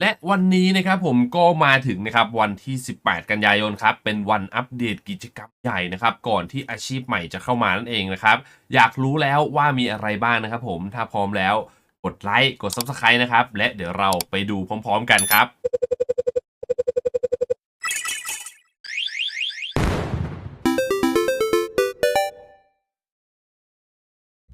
และวันนี้นะครับผมก็มาถึงนะครับวันที่ 18 กันยายนครับเป็นวันอัปเดตกิจกรรมใหญ่นะครับก่อนที่อาชีพใหม่จะเข้ามานั่นเองนะครับอยากรู้แล้วว่ามีอะไรบ้างนะครับผมถ้าพร้อมแล้วกดไลค์กด Subscribe นะครับและเดี๋ยวเราไปดูพร้อม ๆ กันครับ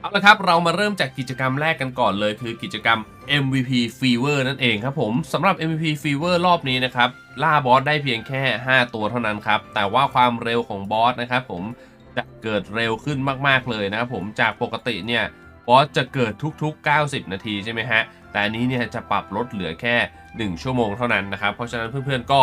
เอาละครับเรามาเริ่มจากกิจกรรมแรกกันก่อนเลย คือกิจกรรม MVP Fever นั่นเองครับผมสำหรับ MVP Fever รอบนี้นะครับล่าบอสได้เพียงแค่ 5 ตัวเท่านั้นครับ แต่ว่าความเร็วของบอสนะครับผมจะเกิดเร็วขึ้นมากๆเลยนะครับผมจากปกติเนี่ยบอสจะเกิดทุกๆ 90 นาทีใช่ไหมฮะแต่อันนี้เนี่ยจะปรับลดเหลือแค่ 1 ชั่วโมงเท่านั้นนะครับ เพราะฉะนั้นเพื่อนๆก็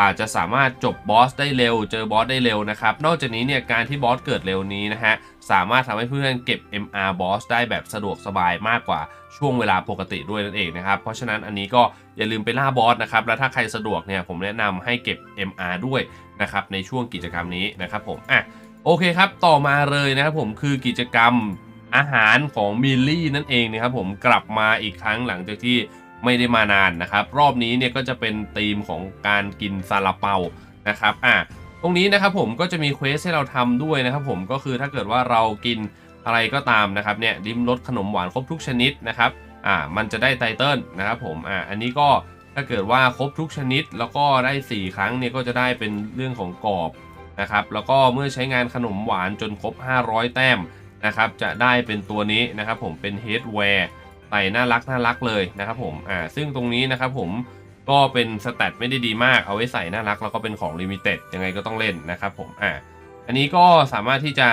อาจจะสามารถจบบอสได้เร็ว เจอบอสได้เร็วนะครับ นอกจากนี้เนี่ยการที่บอสเกิดเร็วนี้นะฮะสามารถทำให้เพื่อนๆเก็บ MR Boss ได้แบบสะดวกสบายมากกว่าช่วงเวลาปกติด้วยนั่นเองนะครับ เพราะฉะนั้นอันนี้ก็อย่าลืมไปล่าบอสนะครับ แล้วถ้าใครสะดวกเนี่ยผมแนะนำให้เก็บ MR ด้วยนะครับในช่วงกิจกรรมนี้นะครับผมอะโอเคครับ ต่อมาเลยนะครับผมคือกิจกรรมอาหารของมิลลี่นั่นเองนะครับผมกลับมาอีกครั้งหลังจากที่ ไม่ได้มานานนะครับ รอบนี้เนี่ยก็จะเป็นธีมของการกินซาลาเปานะครับอะตรงนี้นะครับผมก็จะมีเควสให้เราทำด้วยนะครับผมก็คือถ้าเกิดว่าเรากินอะไรก็ตามนะครับเนี่ยริมรสขนมหวานครบทุกชนิดนะครับอ่ามันจะได้ไตเติลนะครับผมอ่าอันนี้ก็ถ้าเกิดว่าครบทุกชนิดแล้วก็ได้ 4 ครั้งเนี่ยก็จะได้เป็นเรื่องของกรอบนะครับแล้วก็เมื่อใช้งานขนมหวานจนครบ 500 แต้มนะครับจะได้เป็นตัวนี้นะครับผมเป็นเฮดแวร์ ใส่น่ารักน่ารักเลยนะครับผมอ่าซึ่งตรงนี้นะครับผมก็เป็นสแตทไม่ได้ดีมากเอาไว้ใส่น่ารักแล้วก็เป็นของลิมิเต็ดยังไงก็ต้องเล่นนะครับผมอะอันนี้ก็สามารถที่จะ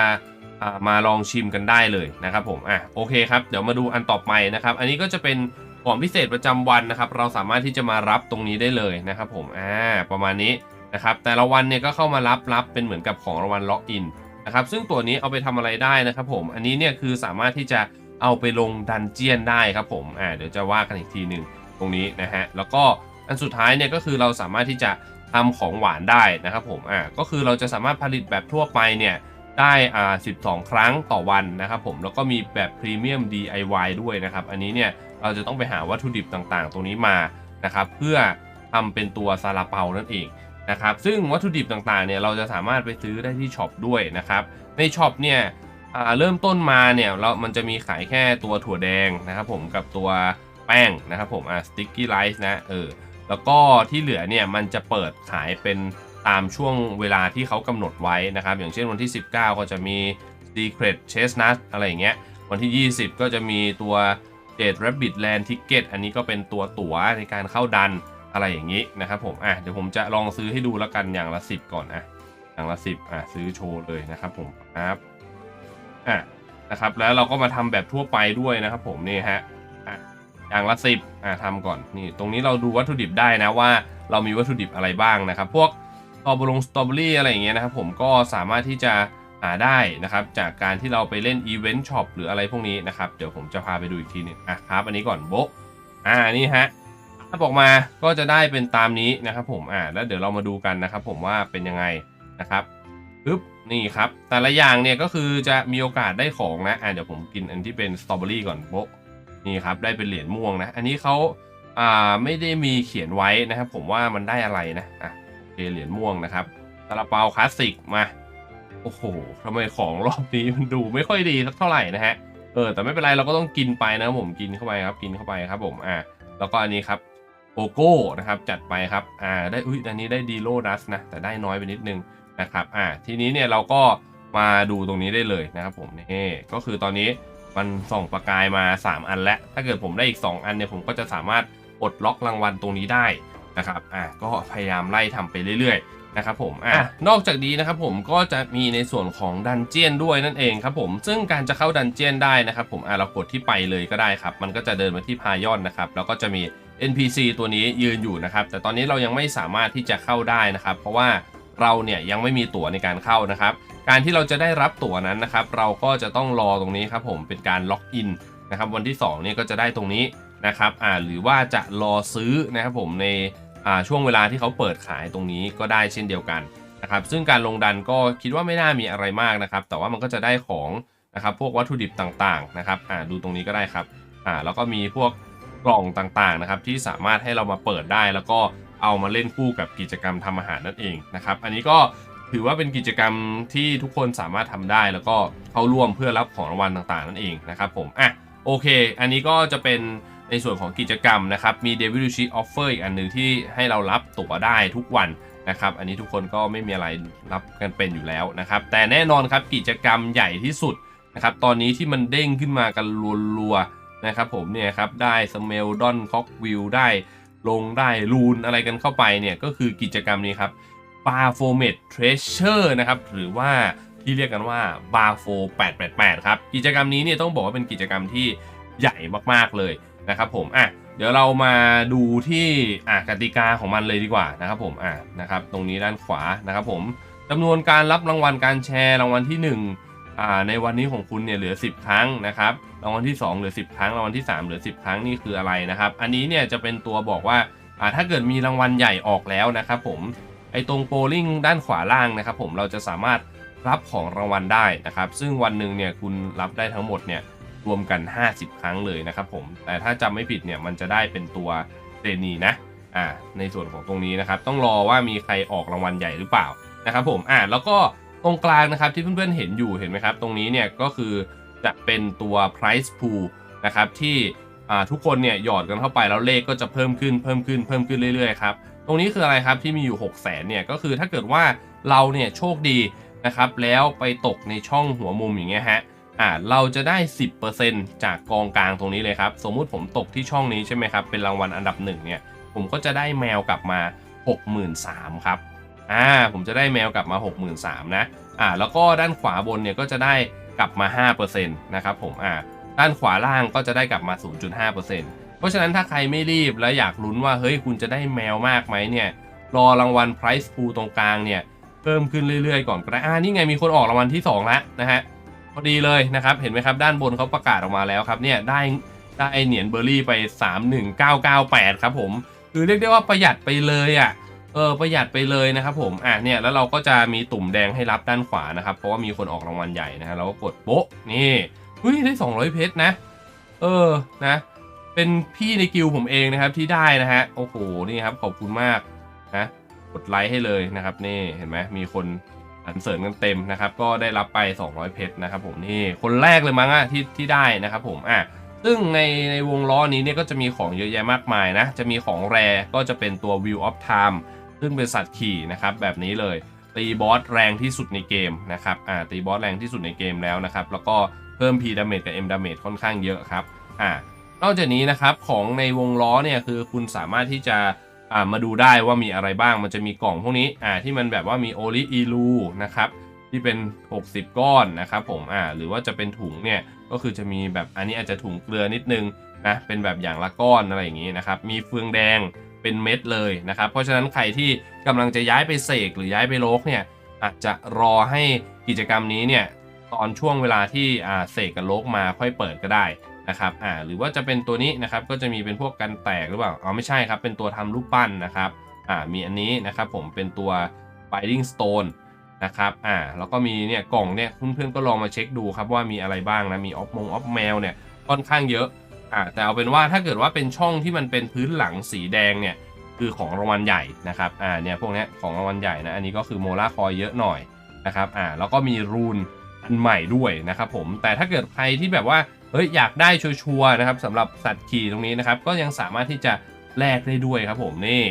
มาลองชิมกันได้เลยนะครับผมอะโอเคครับเดี๋ยวมาดูอันต่อไปนะครับ อันนี้ก็จะเป็นของพิเศษประจำวันนะครับ เราสามารถที่จะมารับตรงนี้ได้เลยนะครับผมอ่าประมาณนี้นะครับแต่ละวันเนี่ยก็เข้ามารับรับเป็นเหมือนกับของรางวัลล็อกอินนะครับซึ่งตัวนี้เอาไปทำอะไรได้นะครับผมอันนี้เนี่ยคือสามารถที่จะ เอาไปลงดันเจียนได้ครับผมอ่าเดี๋ยวจะว่ากันอีกทีหนึ่งตรงนี้นะฮะแล้วก็อันสุดท้ายเนี่ยก็คือเราสามารถที่จะทำของหวานได้นะครับผมอ่าก็คือเราจะสามารถผลิตแบบทั่วไปเนี่ยได้อ่า12 ครั้งต่อวันนะครับผมแล้วก็มีแบบพรีเมียม DIY ด้วยนะครับอันนี้เนี่ยเราจะต้องไปหาวัตถุดิบต่างๆ ตรงนี้มานะครับเพื่อทำเป็นตัวซาลาเปานั่นเองนะครับซึ่งวัตถุดิบต่างๆเนี่ยเราจะสามารถไปซื้อได้ที่ช็อปด้วยนะครับในช็อปเนี่ย อ่าเริ่มต้นมาเนี่ยเรามันจะมีขายแค่ตัวถั่วแดงนะครับผมกับตัวแป้งนะครับผมอ่า sticky rice นะเออแล้วก็ที่เหลือเนี่ยมันจะเปิดขายเป็นตามช่วงเวลาที่เขากำหนดไว้นะครับ อย่างเช่นวันที่ 19 ก็จะมี Secret Chestnut อะไรอย่างเงี้ยวันที่ 20 ก็จะมีตัว Jade Rabbit Land Ticket อันนี้ก็เป็นตัวตั๋วในการเข้าดันอะไรอย่างนี้นะครับผมอะเดี๋ยวผมจะลองซื้อให้ดูแล้วกันอย่างละ 10 ก่อนนะอย่างละ 10อะซื้อโชว์เลยนะครับผมครับ อะนะครับ แล้วเราก็มาทำแบบทั่วไปด้วยนะครับผมนี่ฮะอะอย่างละสิบอ่าทำก่อนนี่ตรงนี้เราดูวัตถุดิบได้นะว่า เรามีวัตถุดิบอะไรบ้างนะครับ พวกสตรอเบอร์สตรอเบอรี่อะไรอย่างเงี้ยนะครับผมก็สามารถที่จะหาได้นะครับจากการที่เราไปเล่นอีเวนต์ช็อปหรืออะไรพวกนี้นะครับ เดี๋ยวผมจะพาไปดูอีกทีนึงอะครับ อันนี้ก่อนโบะอ่านี่ฮะถ้าออกมาก็จะได้เป็นตามนี้นะครับผมอ่าแล้วเดี๋ยวเรามาดูกันนะครับผมว่าเป็นยังไงนะครับปึ๊บ นี่ครับ แต่ละอย่างเนี่ยก็คือจะมีโอกาสได้ของนะอ่าเดี๋ยวผมกินอันที่เป็นสตรอเบอรี่ก่อนโบนี่ครับได้เป็นเหรียญม่วงนะ อันนี้เขาอ่าไม่ได้มีเขียนไว้นะครับ ผมว่ามันได้อะไรนะอะโอเเหรียญม่วงนะครับซาลาเปาคลาสสิกมาโอ้โหทำไมของรอบนี้มันดูไม่ค่อยดีสักเท่าไหร่นะฮะเออแต่ไม่เป็นไรเราก็ต้องกินไปนะผมกินเข้าไปครับ กินเข้าไปครับผมอะแล้วก็อันนี้ครับโกโก้นะครับจัดไปครับอ่าได้อุ้ยอันนี้ได้ดีโลดัสนะแต่ได้น้อยไปนิดนึง นะครับอ่าทีนี้เนี่ยเราก็มาดูตรงนี้ได้เลยนะครับผมนี่ก็คือตอนนี้มันส่องประกายมา 3 อันแล้ว ถ้าเกิดผมได้อีก 2 อันเนี่ยผมก็จะสามารถปลดล็อกรางวัลตรงนี้ได้นะครับอะก็พยายามไล่ทำไปเรื่อยๆนะครับผมอะนอกจากนี้นะครับผมก็จะมีในส่วนของดันเจียนด้วยนั่นเองครับผมซึ่งการจะเข้าดันเจียนได้นะครับผมอะเรากดที่ไปเลยก็ได้ครับ มันก็จะเดินมาที่พายอนนะครับแล้วก็จะมี NPC ตัวนี้ยืนอยู่นะครับ แต่ตอนนี้เรายังไม่สามารถที่จะเข้าได้นะครับ เพราะว่า เราเนี่ยยังไม่มีตั๋วในการเข้านะครับ การที่เราจะได้รับตั๋วนั้นนะครับ เราก็จะต้องรอตรงนี้ครับผมเป็นการล็อกอินนะครับ วันที่2เนี่ยก็จะได้ตรงนี้นะครับอ่าหรือว่าจะรอซื้อนะครับผมในอ่าช่วงเวลาที่เขาเปิดขายตรงนี้ก็ได้เช่นเดียวกันนะครับซึ่งการลงดันก็คิดว่าไม่น่ามีอะไรมากนะครับ แต่ว่ามันก็จะได้ของนะครับพวกวัตถุดิบต่างๆนะครับอ่าดูตรงนี้ก็ได้ครับอ่าแล้วก็มีพวกกล่องต่างๆนะครับที่สามารถให้เรามาเปิดได้แล้วก็ เอามาเล่นคู่กับกิจกรรมทำอาหารนั่นเองนะครับ อันนี้ก็ถือว่าเป็นกิจกรรมที่ทุกคนสามารถทำได้ แล้วก็เข้าร่วมเพื่อรับของรางวัลต่างๆ นั่นเองนะครับผมอะโอเค อันนี้ก็จะเป็นในส่วนของกิจกรรมนะครับมี d e v i l Sheet Offer อีกอันหนึ่งที่ให้เรารับตั๋วได้ทุกวันนะครับอันนี้ทุกคนก็ไม่มีอะไรรับกันเป็นอยู่แล้วนะครับ แต่แน่นอนครับกิจกรรมใหญ่ที่สุดนะครับตอนนี้ที่มันเด้งขึ้นมากันรัวๆนะครับผมเนี่ยครับได้สเมลดอนคอกวิวได้ ลงได้รูนอะไรกันเข้าไปเนี่ยก็คือกิจกรรมนี้ครับ b a r f o m e t Treasure นะครับหรือว่าที่เรียกกันว่า b a r f o 888 ครับ กิจกรรมนี้เนี่ยต้องบอกว่าเป็นกิจกรรมที่ใหญ่มากๆเลยนะครับผมอะเดี๋ยวเรามาดูที่อะกติกาของมันเลยดีกว่านะครับผมอะนะครับตรงนี้ด้านขวานะครับผมจำนวนการรับรางวัลการแชร์รางวัลที่1อ่า ในวันนี้ของคุณเนี่ยเหลือ 10 ครั้งนะครับรางวัลที่ 2 เหลือ 10 ครั้งรางวัลที่ 3 เหลือ 10 ครั้งนี่คืออะไรนะครับ อันนี้เนี่ยจะเป็นตัวบอกว่าถ้าเกิดมีรางวัลใหญ่ออกแล้วนะครับผมไอ้ตรงโปลิงด้านขวาล่างนะครับผมเราจะสามารถรับของรางวัลได้นะครับ ซึ่งวันหนึ่งเนี่ยคุณรับได้ทั้งหมดเนี่ยรวมกัน 50 ครั้งเลยนะครับผมแต่ถ้าจำไม่ผิดเนี่ยมันจะได้เป็นตัวเรนีนะอ่าในส่วนของตรงนี้นะครับ ต้องรอว่ามีใครออกรางวัลใหญ่หรือเปล่านะครับผมอ่าแล้วก็ ตรงกลางนะครับที่เพื่อนๆเห็นอยู่เห็นไหมครับ ตรงนี้เนี่ยก็คือจะเป็นตัว price pool นะครับที่ทุกคนเนี่ยหยอดกันเข้าไปแล้วเลขก็จะเพิ่มขึ้นเพิ่มขึ้นเพิ่มขึ้นเรื่อยๆครับตรงนี้คืออะไรครับที่มีอยู่ 6 0 0 0 0เนี่ยก็คือถ้าเกิดว่าเราเนี่ยโชคดีนะครับแล้วไปตกในช่องหัวมุมอย่างเงี้ยฮะอ่าเราจะได้ 10%จากกองกลางตรงนี้เลยครับสมมุติผมตกที่ช่องนี้ใช่ไหมครับเป็นรางวัลอันดับหนึ่งเนี่ยผมก็จะได้แมวกลับมา 63,000ครับ อ่าผมจะได้แมวกลับมา 63,000นะอ่าแล้วก็ด้านขวาบนเนี่ยก็จะได้กลับมา 5%นะครับผมอ่าด้านขวาล่างก็จะได้กลับมา 0.5%เพราะฉะนั้นถ้าใครไม่รีบและอยากลุ้นว่าเฮ้ยคุณจะได้แมวมากไหมเนี่ยรอรางวัล Price Pool ตรงกลางเนี่ยเพิ่มขึ้นเรื่อยๆก่อนก็ได้อ่านี่ไงมีคนออกรางวัลที่2แล้วนะฮะพอดีเลยนะครับเห็นไหมครับด้านบนเขาประกาศออกมาแล้วครับเนี่ยได้ได้เหรียญเบอร์รี่ไป 31998 ครับผม คือเรียกได้ว่าประหยัดไปเลยอะ เออประหยัดไปเลยนะครับผมอะเนี่ยแล้วเราก็จะมีตุ่มแดงให้รับด้านขวานะครับ เพราะว่ามีคนออกรางวัลใหญ่นะฮะเราก็กดโบ๊ะนี่เฮ้ยได้ 200 เพชรนะ เออนะ เป็นพี่ในกิลผมเองนะครับที่ได้นะฮะโอ้โหนี่ครับขอบคุณมากนะกดไลค์ให้เลยนะครับ นี่เห็นไหมมีคนอันเสริญกันเต็มนะครับ ก็ได้รับไป 200 เพชรนะครับ ผมนี่คนแรกเลยมั้งอะที่ที่ได้นะครับผมอะซึ่งในในวงล้อนี้เนี่ยก็จะมีของเยอะแยะมากมายนะ จะมีของแรก็จะเป็นตัว View of Time ซึ่งเป็นสัตว์ขี่นะครับแบบนี้เลยตีบอสแรงที่สุดในเกมนะครับอ่าตีบอสแรงที่สุดในเกมแล้วนะครับ แล้วก็เพิ่ม P damage กับ M damage ค่อนข้างเยอะครับอ่านอกจากนี้นะครับของในวงล้อเนี่ยคือคุณสามารถที่จะอ่ามาดูได้ว่ามีอะไรบ้างมันจะมีกล่องพวกนี้อ่าที่มันแบบว่ามีโอลิอีลูนะครับที่เป็น 60 ก้อนนะครับผมอ่าหรือว่าจะเป็นถุงเนี่ยก็คือจะมีแบบอันนี้อาจจะถุงเกลือนิดนึงนะเป็นแบบอย่างละก้อนอะไรอย่างนี้นะครับมีเฟืองแดง เป็นเม็ดเลยนะครับ เพราะฉะนั้นใครที่กำลังจะย้ายไปเสกหรือย้ายไปโลกเนี่ยอาจจะรอให้กิจกรรมนี้เนี่ยตอนช่วงเวลาที่อ่าเสกกับโลกมาค่อยเปิดก็ได้นะครับอ่าหรือว่าจะเป็นตัวนี้นะครับก็จะมีเป็นพวกกันแตกหรือเปล่าอ๋อไม่ใช่ครับ เป็นตัวทำรูปปั้นนะครับอ่ามีอันนี้นะครับผมเป็นตัว binding stone นะครับอ่าแล้วก็มีเนี่ยกล่องเนี่ยเพื่อนๆก็ลองมาเช็คดูครับว่ามีอะไรบ้างนะมีออฟมงออฟแมวเนี่ยค่อนข้างเยอะ อ่าแต่เอาเป็นว่าถ้าเกิดว่าเป็นช่องที่มันเป็นพื้นหลังสีแดงเนี่ยคือของรางวัลใหญ่นะครับอ่าเนี่ยพวกนี้ของรางวัลใหญ่นะอันนี้ก็คือโมล่าคอยเยอะหน่อยนะครับอ่าแล้วก็มีรูนอันใหม่ด้วยนะครับผมแต่ถ้าเกิดใครที่แบบว่าเฮ้ยอยากได้ชัวร์นะครับสำหรับสัตว์ขี่ตรงนี้นะครับก็ยังสามารถที่จะแลกได้ด้วยครับผมนี่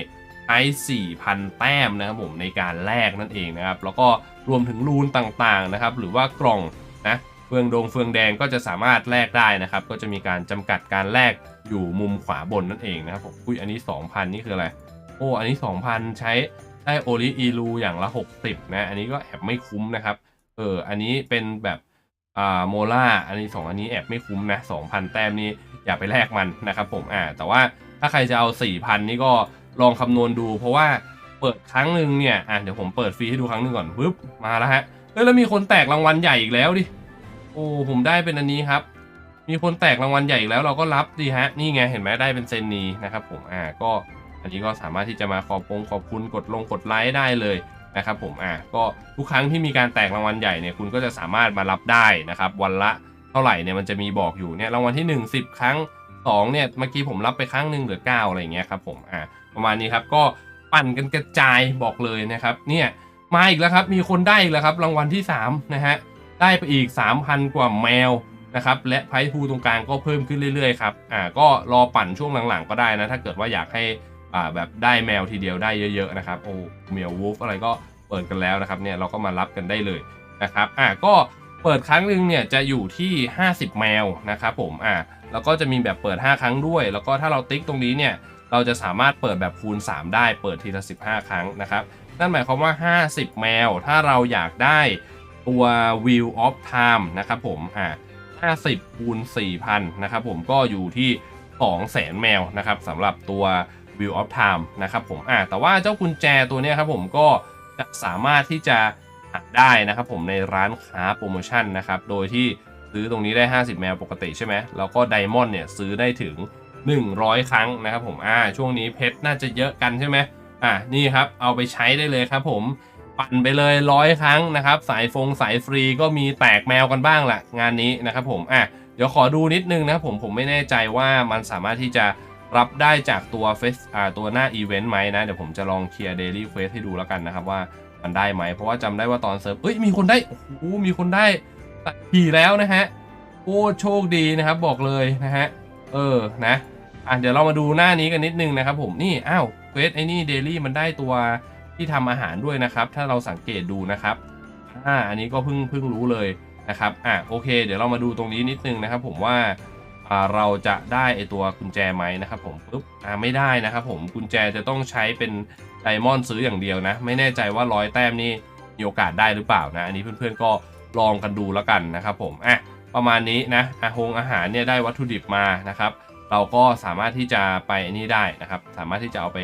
ไอสี่พันแต้มนะครับผมในการแลกนั่นเองนะครับแล้วก็รวมถึงรูนต่างๆนะครับหรือว่ากล่องนะ ฟืองดงเฟืองแดงก็จะสามารถแลกได้นะครับ ก็จะมีการจำกัดการแลกอยู่มุมขวาบนนั่นเองนะครับผมอุ้ยอันนี้ 2,000 นี่คืออะไร โอ้ อันนี้ 2,000 ใช้ได้โอลิอีลูอย่างละ 60 นะ อันนี้ก็แอบไม่คุ้มนะครับ เออ อันนี้เป็นแบบอ่าโมล่า อันนี้ 2 อันนี้แอบไม่คุ้มนะ 2,000 แต้มนี่อย่าไปแลกมันนะครับผม อ่า แต่ว่าถ้าใครจะเอา 4,000 นี่ก็ลองคำนวณดู เพราะว่าเปิดครั้งหนึ่งเนี่ย อะเดี๋ยวผมเปิดฟรีให้ดูครั้งหนึ่งก่อนปึ๊บ มาแล้วฮะ เฮ้ยแล้วมีคนแตกรางวัลใหญ่อีกแล้วดิ โอ้ผมได้เป็นอันนี้ครับ มีคนแตกรางวัลใหญ่อีกแล้วเราก็รับดีฮะ นี่ไงเห็นไหมได้เป็นเซนนีนะครับผมอ่าก็อันนี้ก็สามารถที่จะมาขอบปงขอบคุณกดลงกดไลค์ได้เลยนะครับผมอ่าก็ทุกครั้งที่มีการแตกรางวัลใหญ่เนี่ยคุณก็จะสามารถมารับได้นะครับวันละเท่าไหร่เนี่ยมันจะมีบอกอยู่เนี่ยรางวัลที่ 1 10 ครั้ง2เนี่ยเมื่อกี้ผมรับไปครั้งหนึ่งเหลือ 9 อะไรอย่างเงี้ยครับผมอ่าประมาณนี้ครับก็ปั่นกันกระจายบอกเลยนะครับเนี่ยมาอีกแล้วครับมีคนได้อีกแล้วครับรางวัลที่3นะฮะ ได้ไปอีก 3,000 กว่าแมวนะครับและไพร์พูตรงกลางก็เพิ่มขึ้นเรื่อยๆครับอ่าก็รอปั่นช่วงหลังๆ ก็ได้นะถ้าเกิดว่าอยากให้อ่าแบบได้แมวทีเดียวได้เยอะๆนะครับโอ้เมียววูฟอะไรก็เปิดกันแล้วนะครับเนี่ยเราก็มารับกันได้เลยนะครับอ่าก็เปิดครั้งหนึ่งเนี่ยจะอยู่ที่ 50 แมวนะครับผมอ่าแล้วก็จะมีแบบเปิด 5 ครั้งด้วย แล้วก็ถ้าเราติ๊กตรงนี้เนี่ยเราจะสามารถเปิดแบบคูณ 3 ได้เปิดทีละ 15 ครั้งนะครับนั่นหมายความว่า 50 แมวถ้าเราอยากได้ ตัว Wheel of Time นะครับผมอ่า50คูณ4,000นะครับผมก็อยู่ที่ 200,000 แมวนะครับสำหรับตัว Wheel of Time นะครับผมอ่าแต่ว่าเจ้ากุญแจตัวนี้ครับผมก็จะสามารถที่จะหาได้นะครับผมในร้านค้าโปรโมชั่นนะครับโดยที่ซื้อตรงนี้ได้ 50 แมวปกติใช่ไหมแล้วก็ไดมอนด์เนี่ยซื้อได้ถึง 100 ครั้งนะครับผมอ่าช่วงนี้เพชรน่าจะเยอะกันใช่ไหมอ่านี่ครับเอาไปใช้ได้เลยครับผม ปั่นไปเลยร้อยครั้งนะครับ สายฟงสายฟรีก็มีแตกแมวกันบ้างแหละงานนี้นะครับผมอะเดี๋ยวขอดูนิดนึงนะผมผมไม่แน่ใจว่ามันสามารถที่จะรับได้จากตัวเฟสอ่าตัวหน้าอีเวนต์ไหมนะ เดี๋ยวผมจะลองเคลียร์เดลี่เควสให้ดูแล้วกันนะครับว่ามันได้ไหม เพราะว่าจำได้ว่าตอนเซิร์ฟเอ้ยมีคนได้โอ้โหมีคนได้ขี่แล้วนะฮะโอ้โชคดีนะครับบอกเลยนะฮะเออนะอะเดี๋ยวเรามาดูหน้านี้กันนิดนึงนะครับผมนี่อ้าวเควสไอ้นี่เดลี่มันได้ตัว ที่ทำอาหารด้วยนะครับ ถ้าเราสังเกตดูนะครับอ่าอันนี้ก็เพิ่งเพิ่งรู้เลยนะครับอะโอเค เดี๋ยวเรามาดูตรงนี้นิดนึงนะครับ ผมว่าเราจะได้ไอตัวกุญแจไหมนะครับ ผมปุ๊บอ่าไม่ได้นะครับ ผมกุญแจจะต้องใช้เป็นไดมอนด์ซื้ออย่างเดียวนะ ไม่แน่ใจว่าร้อยแต้มนี่มีโอกาสได้หรือเปล่านะ อันนี้เพื่อนๆก็ลองกันดูแล้วกันนะครับ ผมอะประมาณนี้นะอาหงอาหารเนี่ยได้วัตถุดิบมานะครับ เราก็สามารถที่จะไปอันนี้ได้นะครับ สามารถที่จะเอาไป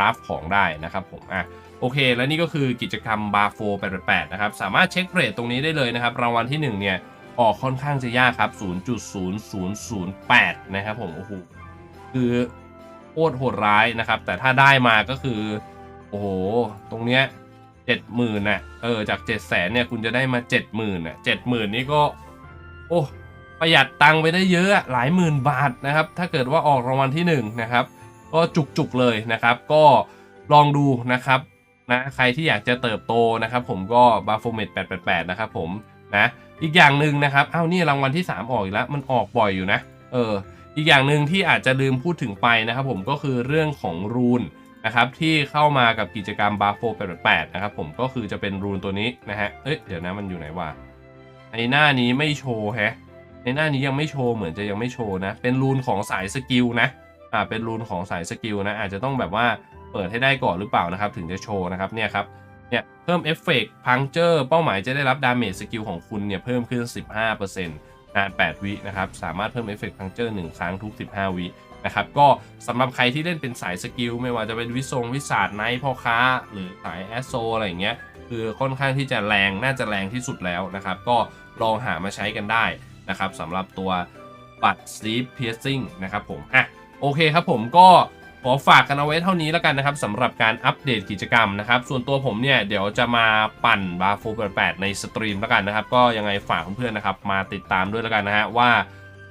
ราฟของได้นะครับผมอะโอเค และนี่ก็คือกิจกรรมบาร์โฟ888นะครับ สามารถเช็คเรทตรงนี้ได้เลยนะครับ รางวัลที่ 1 เนี่ย ออกค่อนข้างจะยากครับ 0.0008 นะครับผมโอ้โหคือโคตรโหดร้ายนะครับ แต่ถ้าได้มาก็คือ โอ้โห ตรงเนี้ยเจ็ดหมื่นน่ะเออจากเจ็ดแสนเนี่ยคุณจะได้มาเจ็ดหมื่นน่ะเจ็ดหมื่นนี่ก็ โอ้ประหยัดตังค์ไปได้เยอะอะหลายหมื่นบาทนะครับ ถ้าเกิดว่าออกรางวัลที่หนึ่งนะครับ ก็จุกๆเลยนะครับ ก็ลองดูนะครับนะใครที่อยากจะเติบโตนะครับผมก็บาโฟเมต888 นะครับผมนะอีกอย่างหนึ่งนะครับอ้าวนี่รางวัลที่ 3 ออกอีกแล้วมันออกบ่อยอยู่นะเอออีกอย่างหนึ่งที่อาจจะลืมพูดถึงไปนะครับผมก็คือเรื่องของรูนนะครับที่เข้ามากับกิจกรรมบาโฟ888 นะครับผมก็คือจะเป็นรูนตัวนี้นะฮะเอ้ยเดี๋ยวนะมันอยู่ไหนวะในหน้านี้ไม่โชว์แฮะในหน้านี้ยังไม่โชว์เหมือนจะยังไม่โชว์นะเป็นรูนของสายสกิลนะ อ่าเป็นรูนของสายสกิลนะอาจจะต้องแบบว่าเปิดให้ได้ก่อนหรือเปล่านะครับ ถึงจะโชว์นะครับเนี่ยครับเนี่ยเพิ่มเอฟเฟกต์พังเจอร์เป้าหมายจะได้รับดาเมจสกิลของคุณเนี่ยเพิ่มขึ้น 15%นาน 8 วินะครับ สามารถเพิ่มเอฟเฟกต์พังเจอร์1ครั้งทุก 15 วินะครับ ก็สำหรับใครที่เล่นเป็นสายสกิล ไม่ว่าจะเป็นวิทรงวิสาดไนท์พ่อค้า หรือสายแอสโซอะไรอย่างเงี้ย คือค่อนข้างที่จะแรงน่าจะแรงที่สุดแล้วนะครับ ก็ลองหามาใช้กันได้นะครับสำหรับตัวบัตร Sleep Piercing นะครับผมอะ โอเคครับผมก็ขอฝากกันเอาไว้เท่านี้แล้วกันนะครับสำหรับการอัปเดตกิจกรรมนะครับ ส่วนตัวผมเนี่ยเดี๋ยวจะมาปั่นบาโฟ8ในสตรีมแล้วกันนะครับ ก็ยังไงฝากเพื่อนๆนะครับ มาติดตามด้วยแล้วกันนะฮะว่า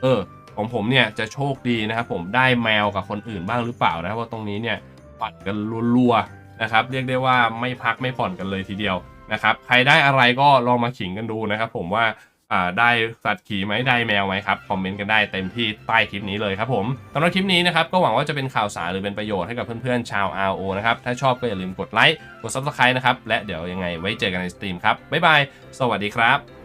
เออของผมเนี่ยจะโชคดีนะครับ ผมได้แมวกับคนอื่นบ้างหรือเปล่านะครับว่าตรงนี้เนี่ยปั่นกันรัวๆนะครับ เรียกได้ว่าไม่พักไม่ผ่อนกันเลยทีเดียวนะครับ ใครได้อะไรก็ลองมาขิงกันดูนะครับ ผมว่า ได้สัตว์ขี่ไหมได้แมวไหมครับคอมเมนต์กันได้เต็มที่ใต้คลิปนี้เลยครับผมสำหรับคลิปนี้นะครับก็หวังว่าจะเป็นข่าวสารหรือเป็นประโยชน์ให้กับเพื่อนๆชาว RO นะครับถ้าชอบก็อย่าลืมกดไลค์กด Subscribe นะครับและเดี๋ยวยังไงไว้เจอกันในสตรีมครับบ๊ายบายสวัสดีครับ